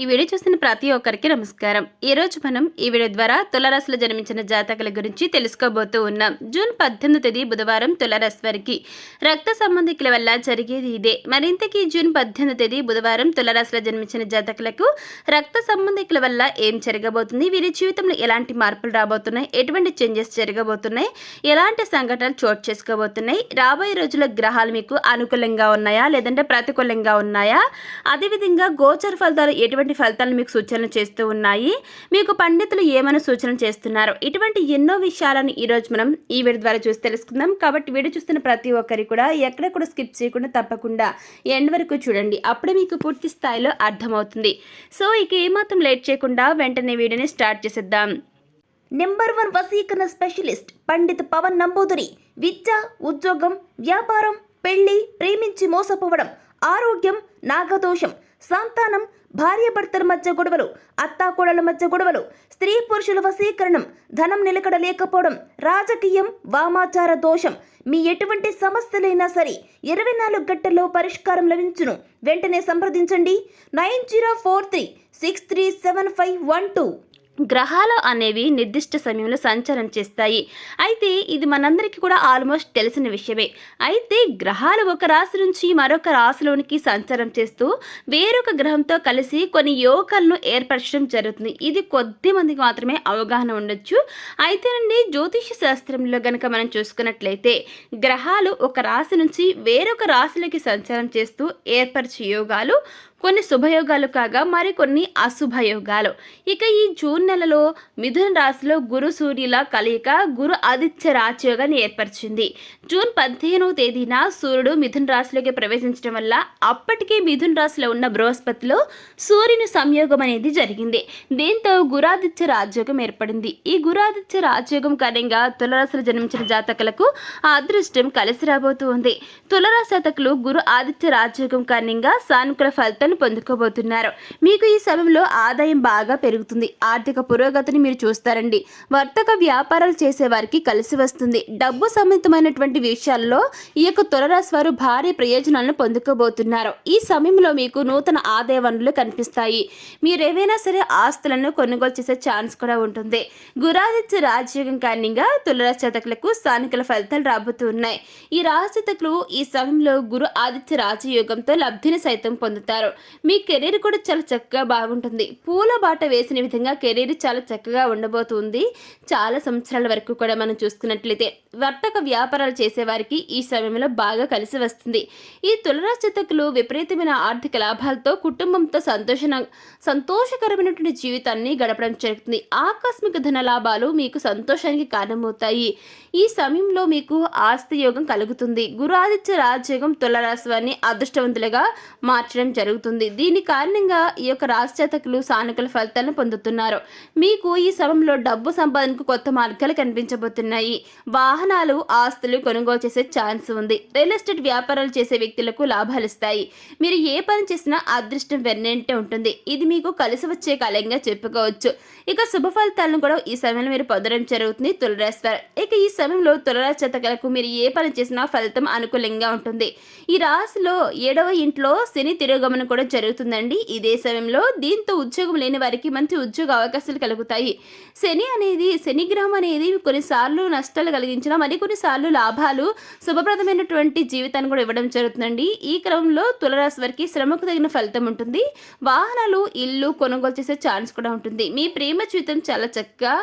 ఈ వీడియో చూస్తున్న ప్రతి ఒక్కరికి నమస్కారం. ఈ రోజు మనం ఈ వీడియో ద్వారా తులరాశిలో జన్మించిన జాతకుల గురించి తెలుసుకోబోతూ ఉన్నాం. జూన్ పద్దెనిమిది తేదీ బుధవారం తులరాశి వారికి రక్త సంబంధికుల వల్ల జరిగేది ఇదే. మరింతకీ జూన్ పద్దెనిమిది తేదీ బుధవారం తులరాశిలో జన్మించిన జాతకులకు రక్త సంబంధికుల వల్ల ఏం జరగబోతుంది? వీరి జీవితంలో ఎలాంటి మార్పులు రాబోతున్నాయి? ఎటువంటి చేంజెస్ జరగబోతున్నాయి? ఎలాంటి సంఘటనలు చోటు చేసుకోబోతున్నాయి? రాబోయే రోజుల్లో గ్రహాలు మీకు అనుకూలంగా ఉన్నాయా? లేదంటే ప్రతికూలంగా ఉన్నాయా? అదేవిధంగా గోచర ఫలితాలు ఎటువంటి ఫలితాలను మీకు సూచనలు చేస్తూ ఉన్నాయి? మీకు పండితులు ఏమైనా సూచనలు చేస్తున్నారు? ఇటువంటి ఎన్నో విషయాలను ఈరోజు మనం ఈ వీడియో ద్వారా చూసి తెలుసుకుందాం. కాబట్టి వీడియో చూస్తున్న ప్రతి ఒక్కరి కూడా ఎక్కడ కూడా స్కిప్ చేయకుండా తప్పకుండా ఎండ్ వరకు చూడండి. అప్పుడే మీకు పూర్తి స్థాయిలో అర్థమవుతుంది. సో ఇక ఏమాత్రం లేట్ చేయకుండా వెంటనే వీడియోని స్టార్ట్ చేసేద్దాం. నెంబర్ వన్ వసీకరణ స్పెషలిస్ట్ పండిత్ పవన్ నంబూదురి. విద్య ఉద్యోగం వ్యాపారం పెళ్ళి ప్రేమించి మోసపోవడం ఆరోగ్యం నాగదోషం సంతానం భార్యాభర్తల మధ్య గొడవలు అత్తాకోడల మధ్య గొడవలు స్త్రీ పురుషుల వశీకరణం ధనం నిలకడ లేకపోవడం రాజకీయం వామాచార దోషం. మీ ఎటువంటి సమస్యలైనా సరే ఇరవై నాలుగు గంటల్లో పరిష్కారం లభించును. వెంటనే సంప్రదించండి. Nine zero four three six three seven five one two. గ్రహాలు అనేవి నిర్దిష్ట సమయంలో సంచారం చేస్తాయి. అయితే ఇది మనందరికీ కూడా ఆల్మోస్ట్ తెలిసిన విషయమే. అయితే గ్రహాలు ఒక రాశి నుంచి మరొక రాశిలోనికి సంచారం చేస్తూ వేరొక గ్రహంతో కలిసి కొన్ని యోగాలను ఏర్పరచడం జరుగుతుంది. ఇది కొద్ది మందికి మాత్రమే అవగాహన ఉండొచ్చు. అయితేనండి జ్యోతిష శాస్త్రంలో గనక మనం చూసుకున్నట్లయితే గ్రహాలు ఒక రాశి నుంచి వేరొక రాశిలోకి సంచారం చేస్తూ ఏర్పరిచే యోగాలు కొన్ని శుభయోగాలు కాగా మరికొన్ని అశుభయోగాలు. ఇక ఈ జూన్ నెలలో మిథున రాశిలో గురు సూర్యుల కలయిక గురు ఆదిత్య రాజయోగాన్ని ఏర్పరిచింది. జూన్ పదిహేనవ తేదీన సూర్యుడు మిథున రాశిలోకి ప్రవేశించడం వల్ల అప్పటికే మిథున రాశిలో ఉన్న బృహస్పతిలో సూర్యుని సంయోగం అనేది జరిగింది. దీంతో గురాదిత్య రాజయోగం ఏర్పడింది. ఈ గురాదిత్య రాజయోగం కారణంగా తులరాశులు జన్మించిన జాతకులకు ఆ అదృష్టం కలిసి రాబోతూ ఉంది. తులరాశి జాతకులు గురు ఆదిత్య రాజయోగం కారణంగా సానుకూల ఫలితాలను పొందుకోబోతున్నారు. మీకు ఈ సమయంలో ఆదాయం బాగా పెరుగుతుంది. ఆర్థిక పురోగతిని మీరు చూస్తారండి. వర్తక వ్యాపారాలు చేసే వారికి కలిసి వస్తుంది. డబ్బు సంబంధమైనటువంటి విషయాల్లో ఈ యొక్క తులరాశి వారు భారీ ప్రయోజనాలను పొందుకోబోతున్నారు. ఈ సమయంలో మీకు నూతన ఆదాయ వనరులు కనిపిస్తాయి. మీరు ఏవైనా సరే ఆస్తులను కొనుగోలు చేసే ఛాన్స్ కూడా ఉంటుంది. గురాదిత్య రాజయోగం కారణంగా తులరాశి జాతకులకు స్థానికుల ఫలితాలు రాబోతూ ఉన్నాయి. ఈ రాశి జాతకులు ఈ సమయంలో గురు ఆదిత్య రాజయోగంతో లబ్ధిని సైతం పొందుతారు. మీ కెరీర్ కూడా చాలా చక్కగా బాగుంటుంది. పూల బాట వేసిన విధంగా కెరీర్ చాలా చక్కగా ఉండబోతుంది. చాలా సంవత్సరాల వరకు కూడా మనం చూసుకున్నట్లయితే వర్తక వ్యాపారాలు చేసేవారికి ఈ సమయంలో బాగా కలిసి వస్తుంది. ఈ తులరాజాతకులు విపరీతమైన ఆర్థిక లాభాలతో కుటుంబంతో సంతోష సంతోషకరమైనటువంటి జీవితాన్ని గడపడం జరుగుతుంది. ఆకస్మిక ధన లాభాలు మీకు సంతోషానికి కారణమవుతాయి. ఈ సమయంలో మీకు ఆస్తి యోగం కలుగుతుంది. గురు ఆదిత్య రాజయోగం తులరాశి వారిని అదృష్టవంతులుగా మార్చడం జరుగుతుంది. దీని కారణంగా ఈ యొక్క రాశిచేతకులు సానుకూల ఫలితాలను పొందుతున్నారు. మీకు ఈ సమయంలో డబ్బు సంపాదనకు కొత్త మార్గాలు కనిపించబోతున్నాయి. వాహనాలు ఆస్తులు కొనుగోలు చేసే ఛాన్స్ ఉంది. రియల్ ఎస్టేట్ వ్యాపారాలు చేసే వ్యక్తులకు లాభాలు ఇస్తాయి. మీరు ఏ పని చేసినా అదృష్టం వెన్నంటే ఉంటుంది. ఇది మీకు కలిసి వచ్చే కాలంగా చెప్పుకోవచ్చు. ఇక శుభ ఫలితాలను కూడా ఈ సమయంలో మీరు పొందడం జరుగుతుంది తులరాశి ఇక ఈ సమయంలో తులరాశి జాతకులకు మీరు ఏ పని చేసినా ఫలితం అనుకూలంగా ఉంటుంది. ఈ రాశిలో ఏడవ ఇంట్లో శని తిరోగమనం కూడా జరుగుతుందండి. ఇదే సమయంలో దీంతో ఉద్యోగం లేని వారికి మంచి ఉద్యోగ అవకాశం సమస్యలు కలుగుతాయి. శని అనేది శని గ్రహం అనేది కొన్నిసార్లు నష్టాలు కలిగించిన మరికొన్నిసార్లు లాభాలు శుభప్రదమైనటువంటి జీవితాన్ని కూడా ఇవ్వడం జరుగుతుందండి. ఈ క్రమంలో తులరాశి వారికి శ్రమకు తగిన ఫలితం ఉంటుంది. వాహనాలు ఇల్లు కొనుగోలు చేసే ఛాన్స్ కూడా ఉంటుంది. మీ ప్రేమ జీవితం చాలా చక్కగా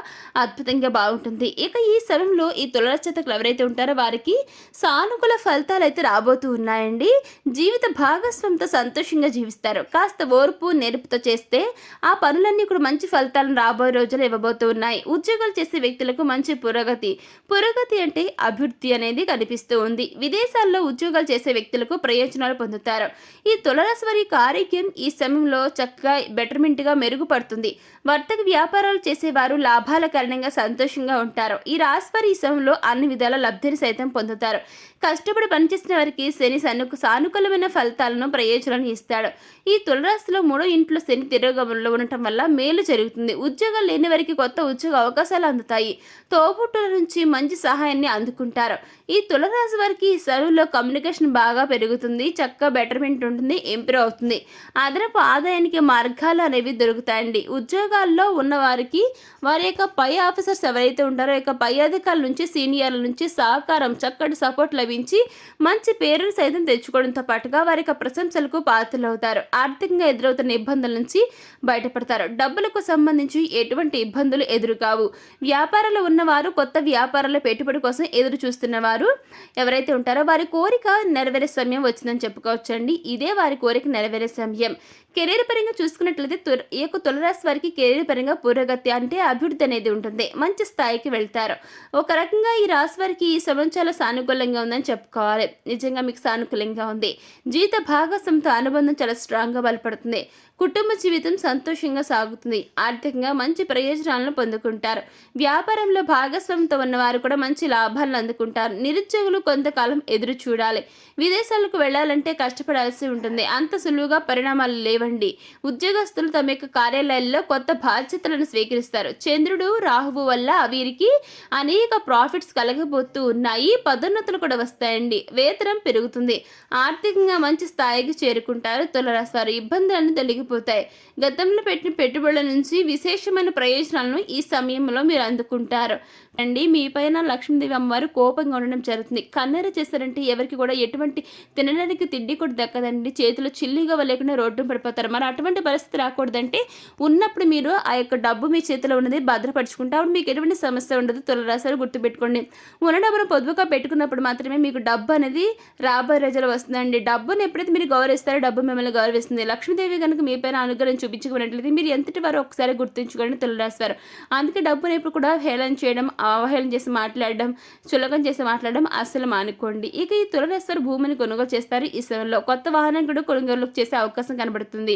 అద్భుతంగా బాగుంటుంది. ఇక ఈ సమయంలో ఈ తులరాశి జాతకులు ఎవరైతే ఉంటారో వారికి సానుకూల ఫలితాలు అయితే రాబోతూ ఉన్నాయండి. జీవిత భాగస్వామితో సంతోషంగా జీవిస్తారు. కాస్త ఓర్పు నేర్పుతో చేస్తే ఆ పనులన్నీ కూడా మంచి ఫలితాలు ఫలితాలను రాబోయే రోజులు ఇవ్వబోతూ ఉన్నాయి. ఉద్యోగాలు చేసే వ్యక్తులకు మంచి పురోగతి. పురోగతి అంటే అభివృద్ధి అనేది కనిపిస్తూ ఉంది. విదేశాల్లో ఉద్యోగాలు చేసే వ్యక్తులకు ప్రయోజనాలు పొందుతారు. ఈ తులరాశి వారి ఆరోగ్యం ఈ సమయంలో చక్కగా బెటర్మెంట్గా మెరుగుపడుతుంది. వర్తక వ్యాపారాలు చేసేవారు లాభాల కారణంగా సంతోషంగా ఉంటారు. ఈ రాశి వారి ఈ సమయంలో అన్ని విధాల లబ్ధిని సైతం పొందుతారు. కష్టపడి పనిచేసిన వారికి శని సన్ను సానుకూలమైన ఫలితాలను ప్రయోజనాలను ఇస్తాడు. ఈ తులరాశిలో మూడో ఇంట్లో శని తిరోగమనంలో ఉండటం వల్ల మేలు జరుగుతుంది. ఉద్యోగాలు లేని వారికి కొత్త ఉద్యోగ అవకాశాలు అందుతాయి. తోబుట్టుల నుంచి మంచి సహాయాన్ని అందుకుంటారు. ఈ తులరాశి వారికి ఈ సెలవులో కమ్యూనికేషన్ బాగా పెరుగుతుంది. చక్కగా బెటర్మెంట్ ఉంటుంది ఇంప్రూవ్ అవుతుంది. అదనపు ఆదాయానికి మార్గాలు అనేవి దొరుకుతాయండి. ఉద్యోగాల్లో ఉన్న వారికి వారి యొక్క పై ఆఫీసర్స్ ఎవరైతే ఉంటారో యొక్క పై అధికారుల నుంచి సీనియర్ల నుంచి సహకారం చక్కటి సపోర్ట్ లభించి మంచి పేరును సైతం తెచ్చుకోవడంతో పాటుగా వారి యొక్క ప్రశంసలకు పాత్రలవుతారు. ఆర్థికంగా ఎదురవుతున్న ఇబ్బందుల నుంచి బయటపడతారు. డబ్బులకు సంబంధించి ఎటువంటి ఇబ్బందులు ఎదురుకావు. వ్యాపారాలు ఉన్నవారు కొత్త వ్యాపారాల పెట్టుబడి కోసం ఎదురు చూస్తున్న వారు ఎవరైతే ఉంటారో వారి కోరిక నెరవేరే సమయం వచ్చిందని చెప్పుకోవచ్చండి. ఇదే వారి కోరిక నెరవేరే సమయం. కెరీర్ పరంగా చూసుకున్నట్లయితే ఈ యొక్క తులరాశి వారికి కెరీర్ పరంగా పురోగతి అంటే అభివృద్ధి అనేది ఉంటుంది. మంచి స్థాయికి వెళ్తారు. ఒక రకంగా ఈ రాశి వారికి ఈ సమయం చాలా సానుకూలంగా ఉందని చెప్పుకోవాలి. నిజంగా మీకు సానుకూలంగా ఉంది. జీవిత భాగస్వామితో అనుబంధం చాలా స్ట్రాంగ్గా బలపడుతుంది. కుటుంబ జీవితం సంతోషంగా సాగుతుంది. ఆర్థికంగా మంచి ప్రయోజనాలను పొందుకుంటారు. వ్యాపారంలో భాగస్వామితో ఉన్నవారు కూడా మంచి లాభాలను అందుకుంటారు. నిరుద్యోగులు కొంతకాలం ఎదురు చూడాలి విదేశాలకు వెళ్ళాలంటే కష్టపడాల్సి ఉంటుంది. అంత సులువుగా పరిణామాలు లేవు ఇవ్వండి ఉద్యోగస్తులు తమ యొక్క కార్యాలయాల్లో కొత్త బాధ్యతలను స్వీకరిస్తారు. చంద్రుడు రాహువు వల్ల వీరికి అనేక ప్రాఫిట్స్ కలగబోతూ ఉన్నాయి. పదోన్నతులు కూడా వస్తాయండి. వేతనం పెరుగుతుంది. ఆర్థికంగా మంచి స్థాయికి చేరుకుంటారు. తులరాస్తారు ఇబ్బందులన్నీ తొలగిపోతాయి. గతంలో పెట్టిన పెట్టుబడుల నుంచి విశేషమైన ప్రయోజనాలను ఈ సమయంలో మీరు అందుకుంటారు. అండి. మీ పైన లక్ష్మీదేవి అమ్మవారు కోపంగా ఉండడం జరుగుతుంది. కన్నెర చేస్తారంటే ఎవరికి కూడా ఎటువంటి తినడానికి తిండి కూడా దక్కదండి. చేతిలో చిల్లిగా లేకుండా రోడ్డు పడిపోతారు. మరి అటువంటి పరిస్థితి రాకూడదంటే ఉన్నప్పుడు మీరు ఆ యొక్క డబ్బు మీ చేతిలో ఉన్నది భద్రపరుచుకుంటే అప్పుడు మీకు ఎటువంటి సమస్య ఉండదు. తులరాశాలు గుర్తుపెట్టుకోండి. ఉన్న డబ్బును పొదుపుగా పెట్టుకున్నప్పుడు మాత్రమే మీకు డబ్బు అనేది రాబోయే రోజులు వస్తుందండి. డబ్బును ఎప్పుడైతే మీరు గౌరవిస్తారో డబ్బు మిమ్మల్ని గౌరవిస్తుంది. లక్ష్మీదేవి కనుక మీ పైన అనుగ్రహం చూపించుకున్నట్లయితే మీరు ఎంతటి వారు ఒకసారి గుర్తుంచుకోండి తులరాశారు అందుకే డబ్బును ఎప్పుడు కూడా హేళన చేయడం అవహేళన చేసి మాట్లాడడం చులకం చేసి మాట్లాడడం అస్సలు మానుకోండి. ఇక ఈ తులనేశ్వర భూమిని కొనుగోలు చేస్తారు ఈ సమయంలో కొత్త వాహనం కూడా కొనుగోలు చేసే అవకాశం కనబడుతుంది.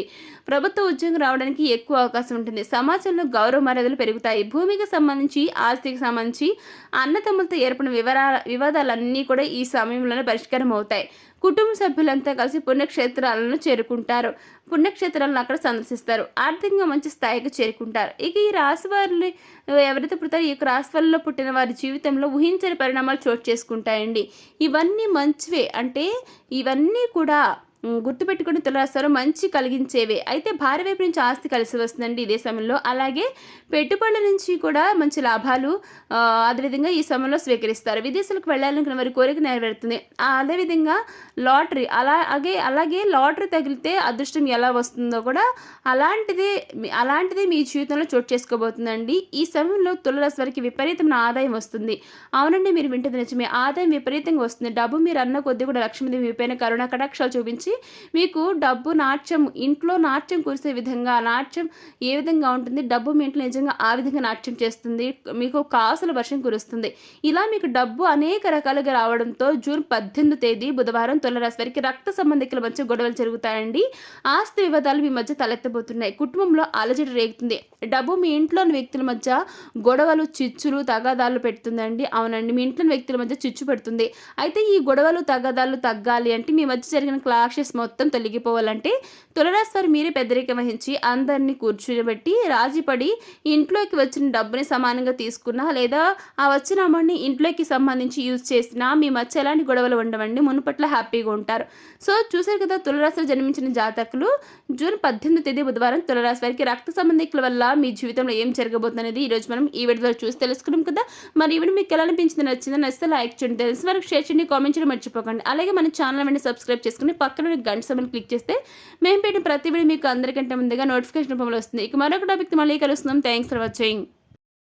ప్రభుత్వ ఉద్యోగం రావడానికి ఎక్కువ అవకాశం ఉంటుంది. సమాజంలో గౌరవ మర్యాదలు పెరుగుతాయి. భూమికి సంబంధించి ఆస్తికి సంబంధించి అన్నతమ్ములతో ఏర్పడిన వివరా వివాదాలన్నీ కూడా ఈ సమయంలోనే పరిష్కారం అవుతాయి కుటుంబ సభ్యులంతా కలిసి పుణ్యక్షేత్రాలను చేరుకుంటారు. పుణ్యక్షేత్రాలను అక్కడ సందర్శిస్తారు. ఆర్థికంగా మంచి స్థాయికి చేరుకుంటారు. ఇక ఈ రాశి వారిని ఎవరైతే పుడతారో ఈ యొక్క రాశి వారిలో పుట్టిన వారి జీవితంలో ఊహించని పరిణామాలు చోటు చేసుకుంటాయండి. ఇవన్నీ మంచివే. అంటే ఇవన్నీ కూడా గుర్తుపెట్టుకుని తులాసారు మంచి కలిగించేవే. అయితే భార్య వైపు నుంచి ఆస్తి కలిసి వస్తుందండి ఇదే సమయంలో. అలాగే పెట్టుబడుల నుంచి కూడా మంచి లాభాలు అదేవిధంగా ఈ సమయంలో స్వీకరిస్తారు. విదేశాలకు వెళ్ళాలనుకున్న వారి కోరిక నెరవేరుతుంది. అదేవిధంగా లాటరీ అలాగే అలాగే లాటరీ తగిలితే అదృష్టం ఎలా వస్తుందో కూడా అలాంటిదే అలాంటిదే మీ జీవితంలో చోటు చేసుకోబోతుందండి. ఈ సమయంలో తులరాశి వారికి విపరీతమైన ఆదాయం వస్తుంది. అవునండి మీరు వింటుంది నిజమే. ఆదాయం విపరీతంగా వస్తుంది. డబ్బు మీరు అన్న కొద్దీ కూడా లక్ష్మీదేవి మీ పైన కరుణ కటాక్షాలు చూపించి మీకు డబ్బు నాట్యం ఇంట్లో నాట్యం కురిసే విధంగా నాట్యం ఏ విధంగా ఉంటుంది డబ్బు మీ ఇంట్లో నిజంగా ఆ విధంగా నాట్యం చేస్తుంది మీకు కాసుల వర్షం కురుస్తుంది. ఇలా మీకు డబ్బు అనేక రకాలుగా రావడంతో జూన్ పద్దెనిమిది తేదీ బుధవారం తులరాశి వారికి రక్త సంబంధికుల మధ్య గొడవలు జరుగుతాయండి. ఆస్తి వివాదాలు మీ మధ్య తలెత్తబోతున్నాయి. కుటుంబంలో అలజడి రేగుతుంది. డబ్బు మీ ఇంట్లోని వ్యక్తుల మధ్య గొడవలు చిచ్చులు తగాదాలు పెడుతుందండి. అవునండి మీ ఇంట్లోని వ్యక్తుల మధ్య చిచ్చు పెడుతుంది. అయితే ఈ గొడవలు తగాదాలు తగ్గాలి అంటే మీ మధ్య జరిగిన క్లాషెస్ మొత్తం తొలగిపోవాలంటే తులరాశి వారు మీరే పెద్దరికం వహించి అందరినీ కూర్చోబెట్టి రాజీపడి ఇంట్లోకి వచ్చిన డబ్బుని సమానంగా తీసుకున్నా లేదా ఆ వచ్చిన అమౌంట్ని ఇంట్లోకి సంబంధించి యూజ్ చేసినా మీ మధ్య ఎలాంటి గొడవలు ఉండవండి. మునుపట్ల హ్యాపీగా ఉంటారు. సో చూసారు కదా తులరాశిలో జన్మించిన జాతకులు. జూన్ పద్దెనిమిది తేదీ బుధవారం తులరాశి వారికి రక్త సంబంధికుల వల్ల మీ జీవితంలో ఏం జరగబోతుంది అనేది ఈ రోజు మనం ఈ వీడియో ద్వారా చూసి తెలుసుకున్నాం కదా. మరి ఈ మీకు ఎలా అనిపించింది నచ్చింది నచ్చితే లైక్ చేయండి. తెలిసిన వరకు షేర్ చేయండి కామెంట్ చేయడం మర్చిపోకండి. అలాగే మన ఛానల్ వెంటనే సబ్స్క్రైబ్ చేసుకుని పక్కన గంట సమయం క్లిక్ చేస్తే మేము పెట్టిన ప్రతి వీడియో మీకు అందరికంటే ముందుగా నోటిఫికేషన్ రూపంలో వస్తుంది. ఇక మరొక టాపిక్ మళ్ళీ కలుస్తున్నాం. Thanks for watching